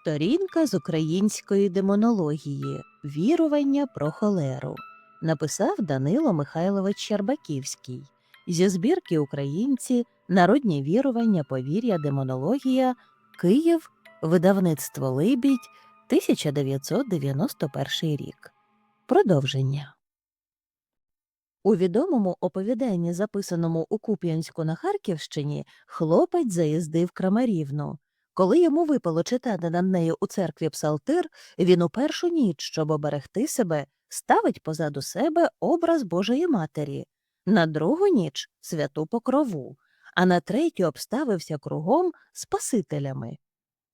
Сторінка з української демонології Вірування про холеру написав Данило Михайлович Щербаківський. Зі збірки Українці. Народні вірування, повір'я, демонологія. Київ, видавництво Либідь, 1991 рік. Продовження. У відомому оповіданні, записаному у Куп'янську на Харківщині, хлопець заїздив Крамарівну. Коли йому випало читати над нею у церкві псалтир, він у першу ніч, щоб оберегти себе, ставить позаду себе образ Божої Матері, на другу ніч святу покрову, а на третю обставився кругом Спасителями.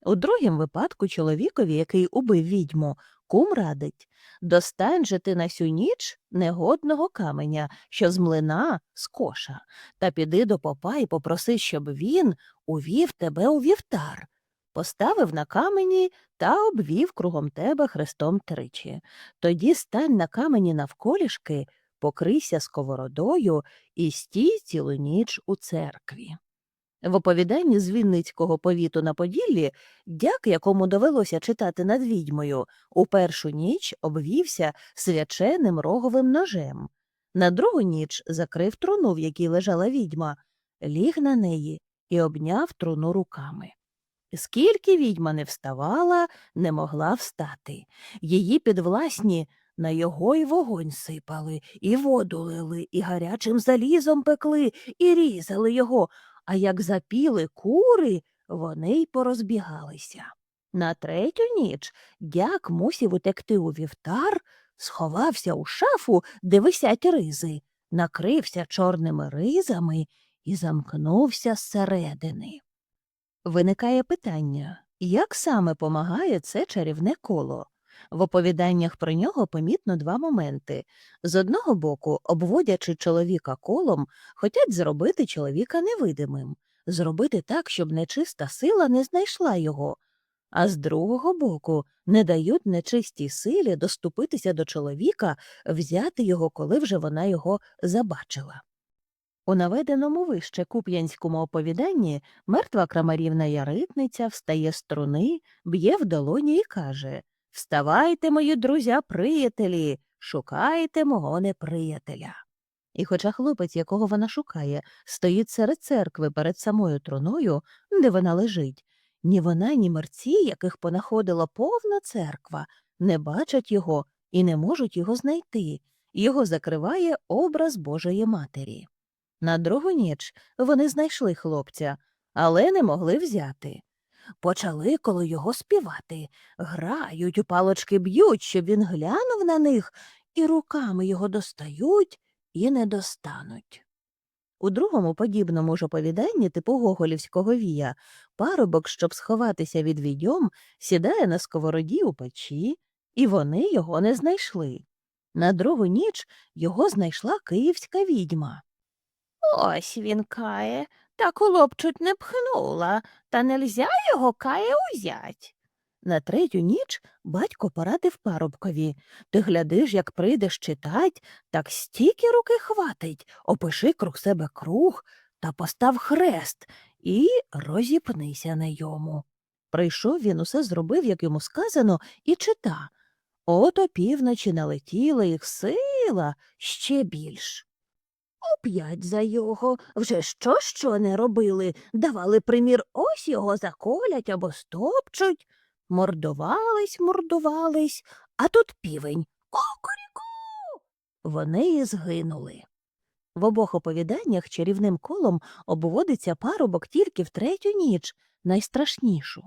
У другім випадку чоловікові, який убив відьму, кум радить достань же ти на сю ніч негодного каменя, що з млина з коша, та піди до попа і попроси, щоб він увів тебе у вівтар, поставив на камені та обвів кругом тебе хрестом тричі. Тоді стань на камені навколішки, покрийся сковородою і стій цілу ніч у церкві. В оповіданні з Вінницького повіту на Поділлі дяк, якому довелося читати над відьмою, у першу ніч обвівся свяченим роговим ножем. На другу ніч закрив труну, в якій лежала відьма, ліг на неї і обняв труну руками. Скільки відьма не вставала, не могла встати. Її підвласні на його й вогонь сипали, і воду лили, і гарячим залізом пекли, і різали його, а як запіли кури, вони й порозбігалися. На третю ніч дяк мусів утекти у вівтар, сховався у шафу, де висять ризи, накрився чорними ризами і замкнувся зсередини. Виникає питання, як саме помагає це чарівне коло? В оповіданнях про нього помітно два моменти. З одного боку, обводячи чоловіка колом, хотять зробити чоловіка невидимим, зробити так, щоб нечиста сила не знайшла його, а з другого боку, не дають нечистій силі доступитися до чоловіка, взяти його, коли вже вона його забачила. У наведеному вище куп'янському оповіданні мертва крамарівна яритниця встає з труни, б'є в долоні і каже Вставайте, мої друзя, приятелі, шукайте мого неприятеля. І хоча хлопець, якого вона шукає, стоїть серед церкви перед самою труною, де вона лежить, ні вона, ні мерці, яких понаходила повна церква, не бачать його і не можуть його знайти. Його закриває образ Божої Матері. На другу ніч вони знайшли хлопця, але не могли взяти. Почали коло його співати, грають, у палочки б'ють, щоб він глянув на них, і руками його достають і не достануть. У другому подібному ж оповіданні типу Гоголівського вія парубок, щоб сховатися від відьом, сідає на сковороді у печі, і вони його не знайшли. На другу ніч його знайшла київська відьма. Ось він кає, та кулоп чуть не пхнула, та нельзя його кає узять. На третю ніч батько порадив парубкові Ти глядиш, як прийдеш читать, так стільки руки хватить, опиши круг себе круг та постав хрест і розіпнися на йому. Прийшов він, усе зробив, як йому сказано, і чита. От опівночі налетіла їх сила ще більш. Оп'ять за його, вже що що не робили, давали примір ось його заколять або стопчуть. Мордувались, мордувались, а тут півень. Кукуріку. Вони і згинули. В обох оповіданнях чарівним колом обводиться парубок тільки в третю ніч, найстрашнішу.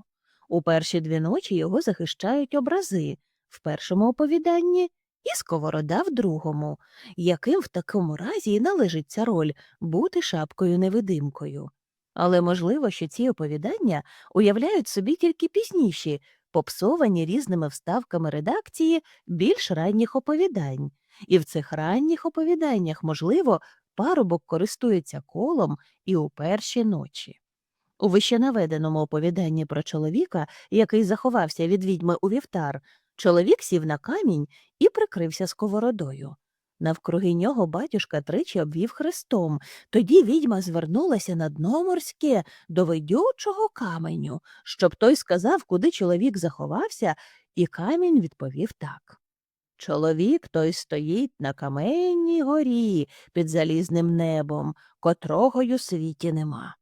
У перші дві ночі його захищають образи, в першому оповіданні і сковорода в другому, яким в такому разі і належить ця роль бути шапкою невидимкою. Але можливо, що ці оповідання уявляють собі тільки пізніші, попсовані різними вставками редакції більш ранніх оповідань, і в цих ранніх оповіданнях, можливо, парубок користується колом і у перші ночі. У вищенаведеному оповіданні про чоловіка, який заховався від відьми у вівтар, чоловік сів на камінь і прикрився сковородою. Навкруги нього батюшка тричі обвів хрестом. Тоді відьма звернулася на дно морське до видючого каменю, щоб той сказав, куди чоловік заховався, і камінь відповів так. Чоловік той стоїть на каменній горі під залізним небом, котрого й у світі нема.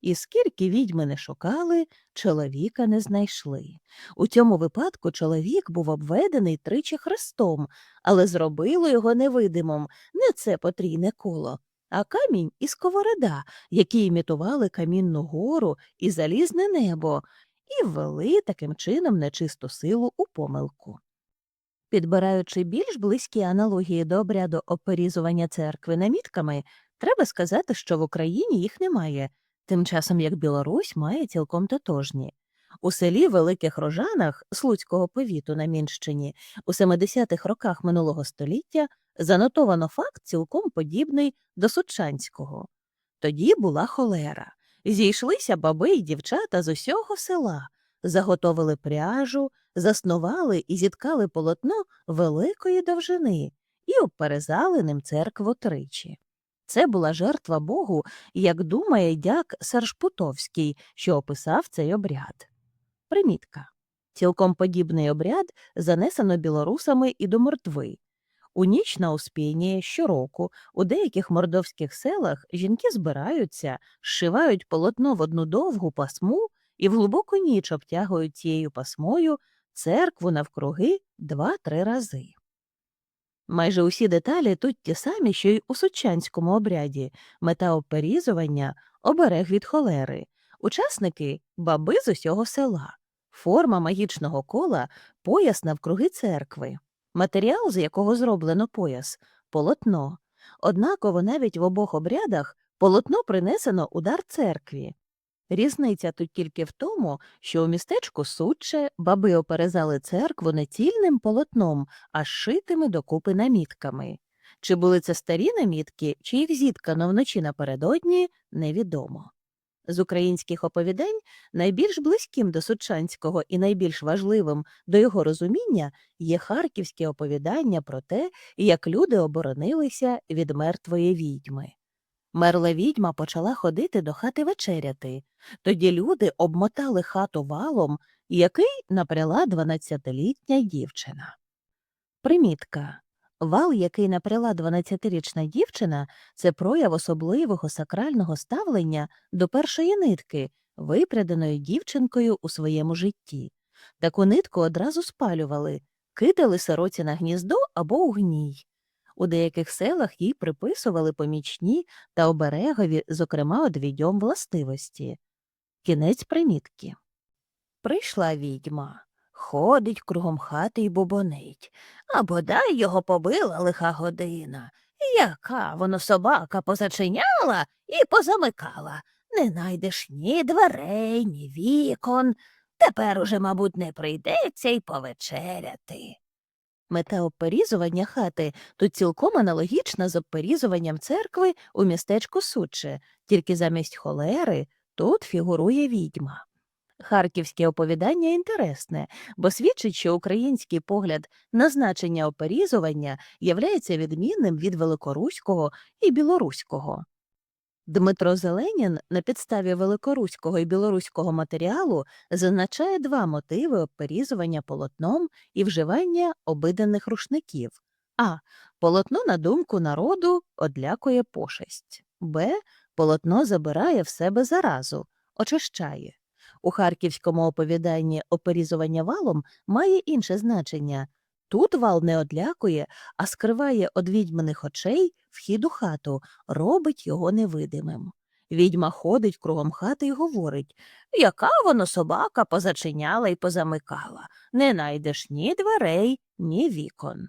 І скільки відьми не шукали, чоловіка не знайшли. У цьому випадку чоловік був обведений тричі хрестом, але зробило його невидимим не це потрійне коло, а камінь і сковорода, які імітували камінну гору і залізне небо, і ввели таким чином нечисту силу у помилку. Підбираючи більш близькі аналогії до обряду оперізування церкви намітками, треба сказати, що в Україні їх немає, тим часом як Білорусь має цілком тотожні. У селі Великих Рожанах Слуцького повіту на Мінщині у 70-х роках минулого століття занотовано факт цілком подібний до Сучанського. Тоді була холера. Зійшлися баби й дівчата з усього села, заготовили пряжу, заснували і зіткали полотно великої довжини і обперезали ним церкву тричі. Це була жертва Богу, як думає дяк Сершпутовський, що описав цей обряд. Примітка. Цілком подібний обряд занесено білорусами і до мордви. У ніч на Успінні щороку у деяких мордовських селах жінки збираються, зшивають полотно в одну довгу пасму і в глибоку ніч обтягують цією пасмою церкву навкруги два-три рази. Майже усі деталі тут ті самі, що й у сучанському обряді мета оперізування – оберег від холери, учасники – баби з усього села, форма магічного кола – пояс навкруги церкви, матеріал, з якого зроблено пояс – полотно. Однаково навіть в обох обрядах полотно принесено у дар церкві. Різниця тут тільки в тому, що у містечку Сучче баби оперезали церкву не цільним полотном, а зшитими докупи намітками. Чи були це старі намітки, чи їх зіткано вночі напередодні, невідомо. З українських оповідань найбільш близьким до сучанського і найбільш важливим до його розуміння є харківське оповідання про те, як люди оборонилися від мертвої відьми. Мерла відьма почала ходити до хати вечеряти. Тоді люди обмотали хату валом, який напряла 12-літня дівчина. Примітка. Вал, який напряла 12-річна дівчина, це прояв особливого сакрального ставлення до першої нитки, випряденої дівчинкою у своєму житті. Таку нитку одразу спалювали, кидали сироці на гніздо або у гній. У деяких селах їй приписували помічні та оберегові, зокрема одвідьом властивості. Кінець примітки. Прийшла відьма, ходить кругом хати й бубонить, а бодай його побила лиха година. Яка воно собака позачиняла і позамикала. Не найдеш ні дверей, ні вікон. Тепер уже, мабуть, не прийдеться й повечеряти. Мета оперізування хати тут цілком аналогічна з оперізуванням церкви у містечку Суче, тільки замість холери тут фігурує відьма. Харківське оповідання інтересне, бо свідчить, що український погляд на значення оперізування являється відмінним від великоруського і білоруського. Дмитро Зеленін на підставі великоруського і білоруського матеріалу зазначає два мотиви оперізування полотном і вживання обиданих рушників а. Полотно, на думку народу, одлякує пошесть, б. Полотно забирає в себе заразу, очищає. У харківському оповіданні оперізування валом має інше значення. Тут вал не одлякує, а скриває од відьманих очей вхід у хату, робить його невидимим. Відьма ходить кругом хати і говорить яка воно собака позачиняла і позамикала. Не найдеш ні дверей, ні вікон.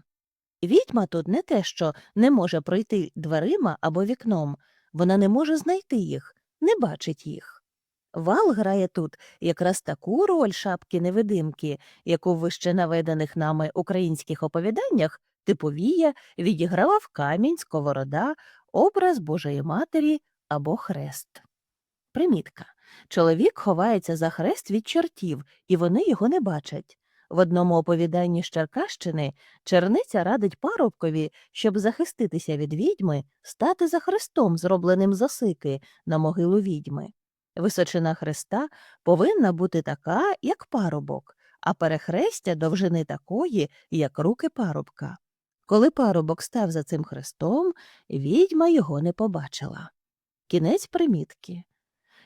Відьма тут не те, що не може пройти дверима або вікном, вона не може знайти їх, не бачить їх. Вал грає тут якраз таку роль шапки невидимки, яку в вище наведених нами українських оповіданнях типовія відігравав камінь, сковорода, образ Божої Матері або хрест. Примітка. Чоловік ховається за хрест від чортів, і вони його не бачать. В одному оповіданні з Черкащини черниця радить парубкові, щоб захиститися від відьми, стати за хрестом, зробленим з осики, на могилу відьми. Височина хреста повинна бути така, як парубок, а перехрестя довжини такої, як руки парубка. Коли парубок став за цим хрестом, відьма його не побачила. Кінець примітки.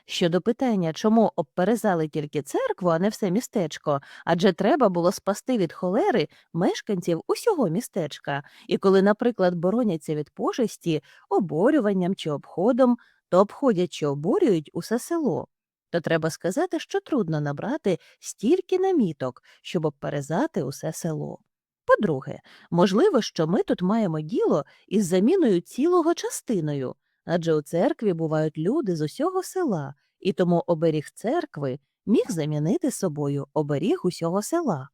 Щодо питання, чому обперезали тільки церкву, а не все містечко, адже треба було спасти від холери мешканців усього містечка, і коли, наприклад, бороняться від пошесті оборюванням чи обходом, то обходять чи оборюють усе село. То треба сказати, що трудно набрати стільки наміток, щоб обперезати усе село. По-друге, можливо, що ми тут маємо діло із заміною цілого частиною, адже у церкві бувають люди з усього села, і тому оберіг церкви міг замінити собою оберіг усього села.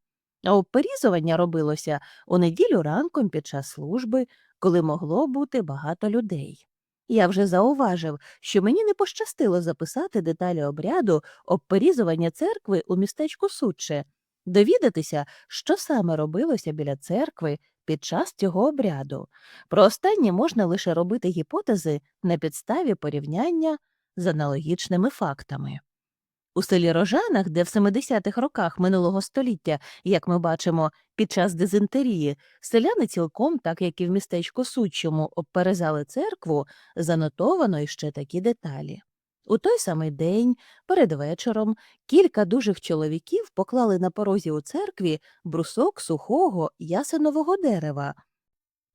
А обперізування робилося у неділю ранком під час служби, коли могло бути багато людей. Я вже зауважив, що мені не пощастило записати деталі обряду обперізування церкви у містечку Сучче, довідатися, що саме робилося біля церкви під час цього обряду. Про останнє можна лише робити гіпотези на підставі порівняння з аналогічними фактами. У селі Рожанах, де в 70-х роках минулого століття, як ми бачимо, під час дизентерії, селяни цілком, так як і в містечку Суччому, обперезали церкву, занотовано іще такі деталі. У той самий день, перед вечором, кілька дужих чоловіків поклали на порозі у церкві брусок сухого ясенового дерева.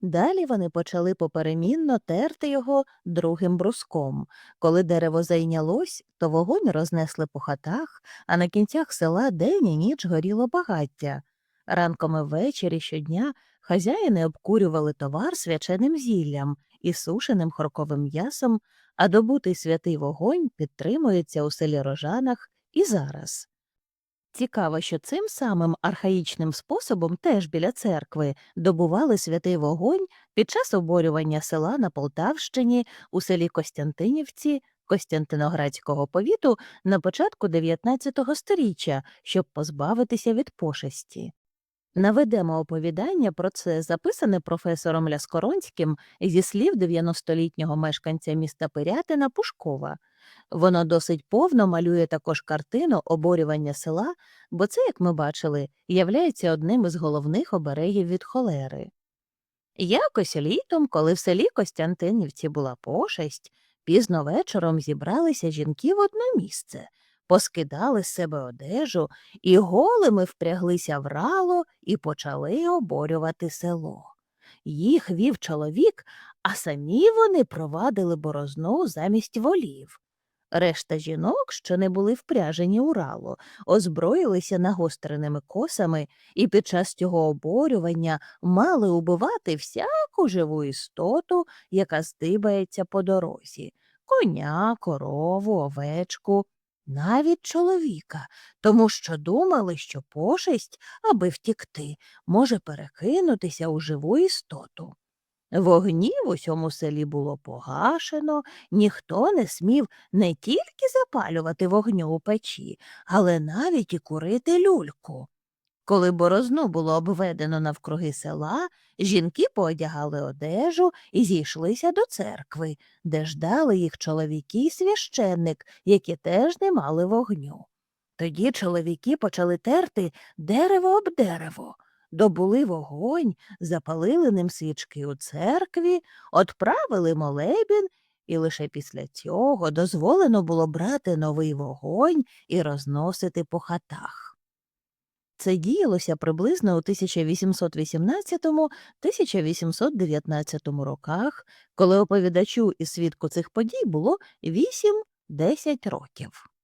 Далі вони почали поперемінно терти його другим бруском. Коли дерево зайнялось, то вогонь рознесли по хатах, а на кінцях села день і ніч горіло багаття. Ранком і ввечері щодня хазяїни обкурювали товар свяченим зіллям і сушеним хорковим м'ясом, а добутий святий вогонь підтримується у селі Рожанах і зараз. Цікаво, що цим самим архаїчним способом теж біля церкви добували святий вогонь під час оборювання села на Полтавщині у селі Костянтинівці Костянтиноградського повіту на початку 19 століття, щоб позбавитися від пошесті. Наведемо оповідання про це, записане професором Ляскоронським зі слів 90-літнього мешканця міста Пирятина Пушкова. Воно досить повно малює також картину оборювання села, бо це, як ми бачили, являється одним із головних оберегів від холери. Якось літом, коли в селі Костянтинівці була пошесть, пізно вечором зібралися жінки в одне місце, поскидали з себе одежу і голими впряглися в рало і почали оборювати село. Їх вів чоловік, а самі вони провадили борозну замість волів. Решта жінок, що не були впряжені у рало, озброїлися нагостреними косами і під час цього оборювання мали убивати всяку живу істоту, яка здибається по дорозі коня, корову, овечку, навіть чоловіка, тому що думали, що пошесть, аби втікти, може перекинутися у живу істоту. Вогнів у цьому селі було погашено, ніхто не смів не тільки запалювати вогню у печі, але навіть і курити люльку. Коли борозну було обведено навкруги села, жінки поодягали одежу і зійшлися до церкви, де ждали їх чоловіки й священник, які теж не мали вогню. Тоді чоловіки почали терти дерево об дерево добули вогонь, запалили ним свічки у церкві, отправили молебін, і лише після цього дозволено було брати новий вогонь і розносити по хатах. Це діялося приблизно у 1818-1819 роках, коли оповідачу і свідку цих подій було 8-10 років.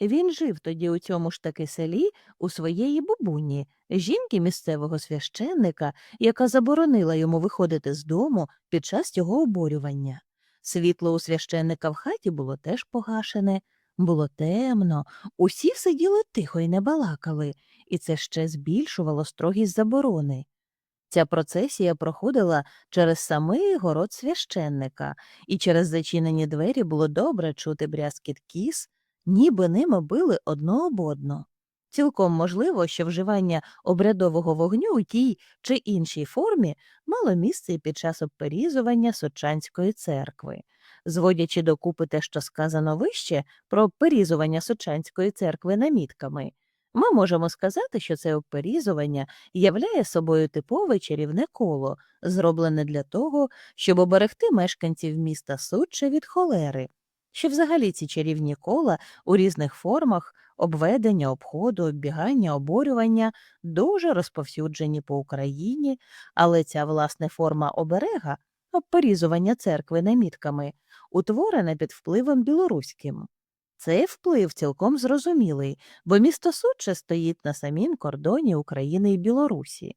Він жив тоді у цьому ж таки селі у своєї бабуні, жінки місцевого священника, яка заборонила йому виходити з дому під час цього оборювання. Світло у священника в хаті було теж погашене, було темно, усі сиділи тихо і не балакали, і це ще збільшувало строгість заборони. Ця процесія проходила через самий город священника, і через зачинені двері було добре чути брязкіт кіз, ніби ними били одно об одно. Цілком можливо, що вживання обрядового вогню у тій чи іншій формі мало місце під час обперізування Сочанської церкви. Зводячи докупи те, що сказано вище про обперізування Сочанської церкви намітками, ми можемо сказати, що це обперізування являє собою типове чарівне коло, зроблене для того, щоб оберегти мешканців міста Сучче від холери. Що взагалі ці чарівні кола у різних формах обведення, обходу, оббігання, оборювання дуже розповсюджені по Україні, але ця власне форма оберега, обперізування церкви намітками, утворена під впливом білоруським. Цей вплив цілком зрозумілий, бо місто Суче стоїть на самім кордоні України і Білорусі.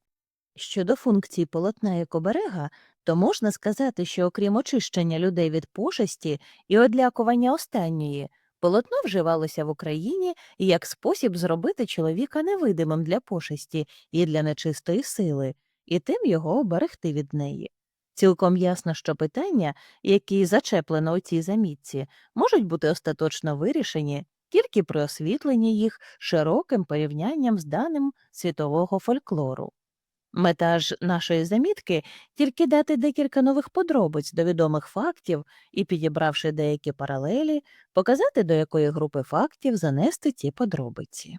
Щодо функцій полотна як оберега, то можна сказати, що окрім очищення людей від пошесті і одлякування останньої, полотно вживалося в Україні як спосіб зробити чоловіка невидимим для пошесті і для нечистої сили, і тим його оберегти від неї. Цілком ясно, що питання, які зачеплено у цій замітці, можуть бути остаточно вирішені тільки при освітленні їх широким порівнянням з даним світового фольклору. Мета ж нашої замітки тільки дати декілька нових подробиць до відомих фактів і, підібравши деякі паралелі, показати, до якої групи фактів занести ті подробиці.